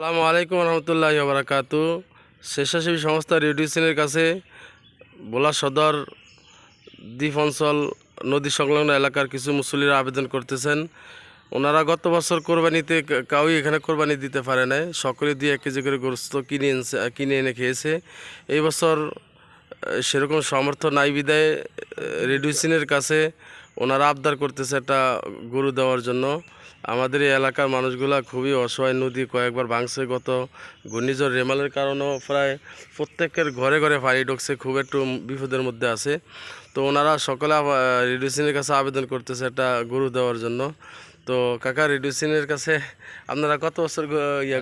আসসালামু আলাইকুম রহমতুল্লাহ বারাকাতু স্বেচ্ছাসেবী সংস্থা রেডিউশনের কাছে বোলা সদর দ্বীপ অঞ্চল নদী সংলগ্ন এলাকার কিছু মুসল্লিরা আবেদন করতেছেন। ওনারা গত বছর কোরবানিতে কাউই এখানে কোরবানি দিতে পারে নাই। সকলে দিয়ে এক কেজি করে গোস্ত কিনে এনেছে, কিনে এনে খেয়েছে। এই বছর সেরকম সামর্থ্য নাই বিদায় রেডিওসিনের কাছে ওনারা আবদার করতেছে একটা গরু দেওয়ার জন্য। আমাদের এই এলাকার মানুষগুলা খুবই অসহায়, নদী কয়েকবার ভাঙছে গত ঘূর্ণিঝড় রেমালের কারণেও প্রায় প্রত্যেকের ঘরে ঘরে পানি ঢুকছে, খুব একটু বিপদের মধ্যে আছে। তো ওনারা সকলে রেডিওসিনের কাছে আবেদন করতেছে একটা গরু দেওয়ার জন্য। তো কাকা রেডিওসিনের কাছে আপনারা কত বছর ইয়া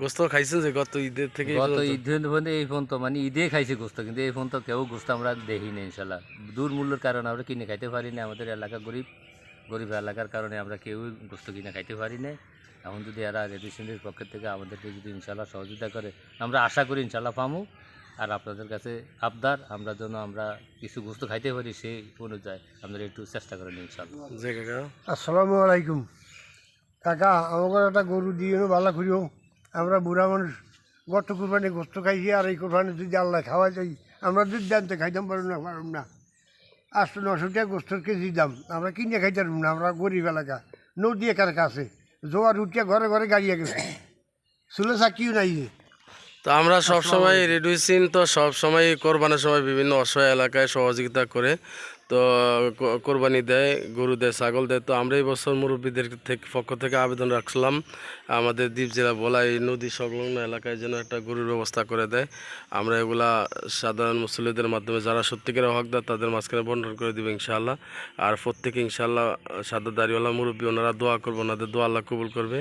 গোস্ত খাইছেন যে গত ঈদের থেকে গত ঈদের পর্যন্ত এই ফোন তো মানে ঈদে খাইছে গোস্ত কিন্তু এই ফোন তো কেউ গোস্ত আমরা দেখি না ইনশাল্লাহ দূর মূল্যের কারণে আমরা কিনে খাইতে পারি না আমাদের এলাকা গরিব গরিব এলাকার কারণে আমরা কেউ গোস্ত কিনে খাইতে পারি না এখন যদি এরা রেডিসিনের পক্ষের থেকে আমাদেরকে যদি ইনশাল্লাহ সহযোগিতা করে আমরা আশা করি ইনশাল্লাহ পামু। আর আপনাদের কাছে আবদার আমরা যেন আমরা কিছু গোস্ত খাইতে পারি সেই অনুযায়ী আমরা একটু চেষ্টা করেন ইনশাল্লাহ আসসালামু আলাইকুম। কাকা আমাকে একটা গরু দিয়ে ভালো করিও। আমরা বুড়া মানুষ গত কোরবানি গোস্ত খাইছি আর এই কোরবানি যদি আল্লাহ খাওয়া যাই আমরা দুধ দামতে খাইতাম পারব না পারব না। আটশো নশো টাকা গোস্তর কেজি দাম আমরা কিনে খাইতে পারব না আমরা গরিব এলাকা। নদী একার কাছে জোয়ার উঠিয়া ঘরে ঘরে গাড়িয়ে গেছে চুলে চাকিও নাই যে। তো আমরা সবসময় সময় রেডিওসিন তো সবসময় কোরবানির সময় বিভিন্ন অসহায় এলাকায় সহযোগিতা করে তো কোরবানি দেয়, গরু দেয়, ছাগল দেয়। তো আমরা এই বছর মুরব্বীদের থেকে, পক্ষ থেকে আবেদন রাখলাম আমাদের দ্বীপ জেলা বলা এই নদী সংলগ্ন এলাকায় যেন একটা গরুর ব্যবস্থা করে দেয়। আমরা এগুলা সাধারণ মুসলিদের মাধ্যমে, যারা সত্যিকারের হকদার, তাদের মাঝখানে বন্টন করে দেবে ইনশাআল্লাহ। আর প্রত্যেকে ইনশাআল্লাহ সাদা দাড়িওয়ালা মুরব্বী, ওনারা দোয়া করব, ওনাদের দোয়া আল্লাহ কবুল করবে।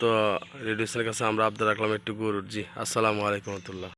তো রেডিওসের কাছে আমরা আবদার রাখলাম, একটু গরুর জি। আসসালামু আলাইকুম রহমতুল্লাহ।